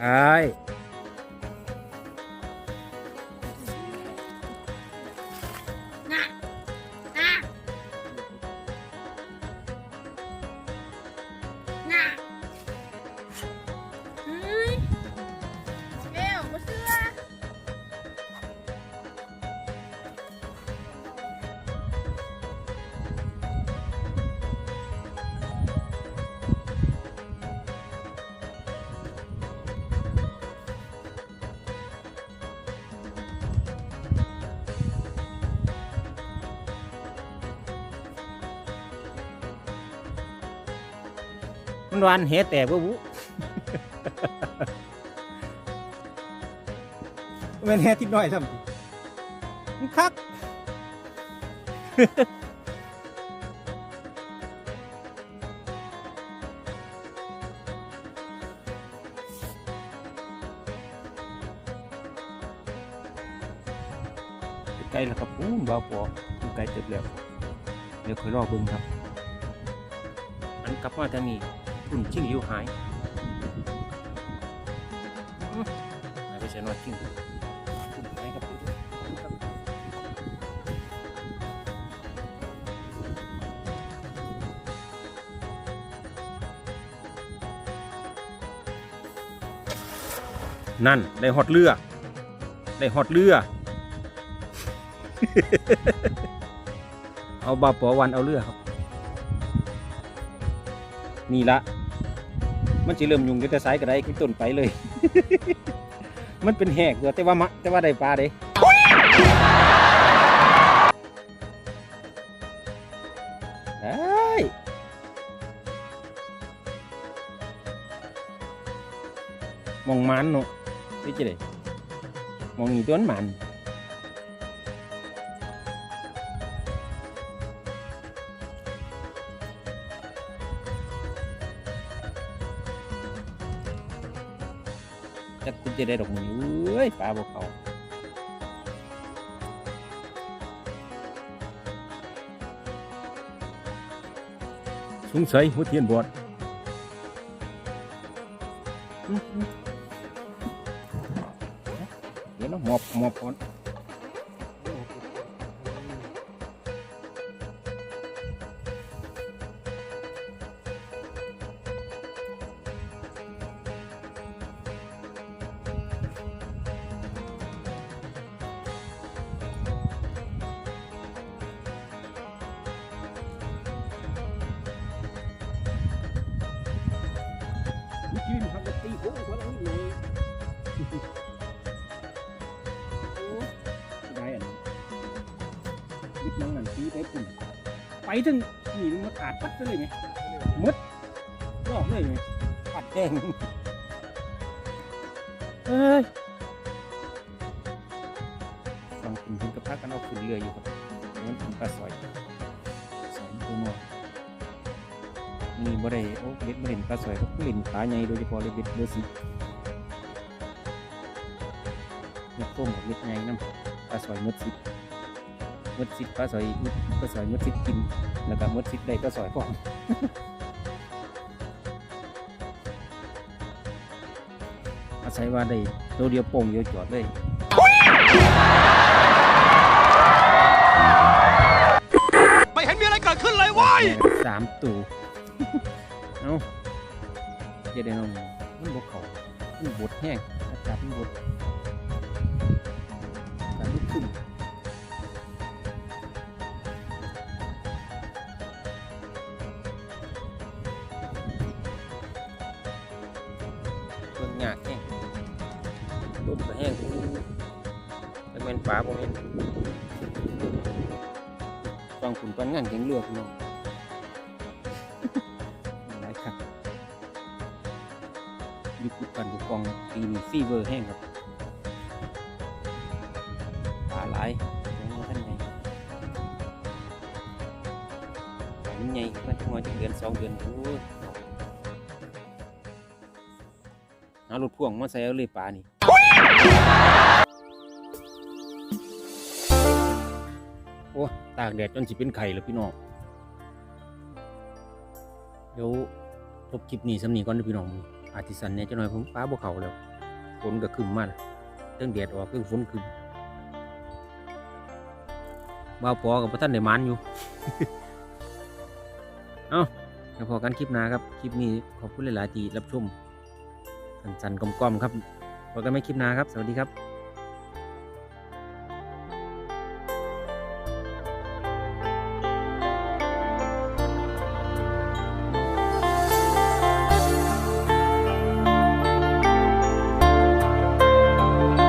ใช่ มันวานแหแตกบ่บุแม่นแหทิดน้อยซ้ำมันคักใกล้แล้วครับอู้บ่าวปออยู่ไกลเติบแล้วเดี๋ยวค่อยรอเบิ่งครับ อันกลับมาทางนี้ รุ่นชิงหิวหายอื้อหายไปใส่น้อยชิงรุ่นหายครับนั่นได้ฮอดเรือได้ฮอดเรือเอาบาปอวันเอาเรือครับ นี่ละ มันจะเริ่มยุงก็จะสายก็ได้ขึ้นต้นไปเลย มันเป็นแหกเดียวแต่ว่ามะแต่ว่าได้ปลาเด้ได้มองมันเนาะนี่จะได้มองอีตัวมัน จักคุณจะได้ดอกมือเอ้ยปลาบกเขาสงสัยหัวเทียนบอดอื้อหือเดี๋ยวนะหมอบหมอบก่อน ยืนหักตีโค้งหัวหลังนี่เลยโอ้ได้อันนี้วิทย์น้องนั่นตีไปปุ่นไปถึงนี่มันขาดปัดไปเลยไงมดรอบเลยไงปัดแดงเอ้ยฟังคุณเพิ่นกับพักกันเอาขึ้นเรืออยู่ครับมันถึงปลาสอยสอยตัวน้อย นี่บ่ได้โอ้เบ็ดบ่เล่นปลาสวยครับเล่นปลาใหญ่โดยเฉพาะเลยเบ็ดเบอร์สิบเม็ดโค้งกับเม็ดใหญ่น้ำปลาสวยมดสิบมดสิบปลาสวยมดปลาสวยมดสิบกิน แล้วก็มดสิบได้ปลาสวยพร้อมอาศัยว่าได้ตัวเดียวโป่งเดียวจอดเลยไม่เห็นมีอะไรเกิดขึ้นเลยเว้ยแม่งสามตัว เอ้าเจะได้น้องมันบกเขามันบดแห้งอากาศมันบดการลุกขึ้นเบิ่งหยากแห้งลมก็แห้งแต่แม่นป่าบ่แม่นฟังขุนปันงานแข่งเรือพี่น้อง ยุคกันบุกกองปีนี้ฟีเวอร์แห้งครับปลาหลายยังว่าท่านไงปลามันใหญ่มันจะมาจากเดือนสองเดือนโอ้ยเอารถพ่วงมาใส่เอาเลยปลานี่โอ้ตากแดดจนสิเป็นไข่แล้วพี่น้องเดี๋ยวจบคลิปนี้สำนีก่อนเด้อพี่น้อง อาทิสันเนี่ยจะหน่อยผมป้าบวเขาแล้วฝนก็ขึ้นมาแล้วเรื่องแดดออกเรื่องฝนขึ้นบ่าวปอกับพระท่านได้มันอยู่ เอ้าเดี๋ยวพอกันคลิปหน้าครับ คลิปนี้ขอบคุณหลาย ๆ ที่รับชม สั้นๆกลมๆครับพอกันไม่คลิปหน้าครับ สวัสดีครับ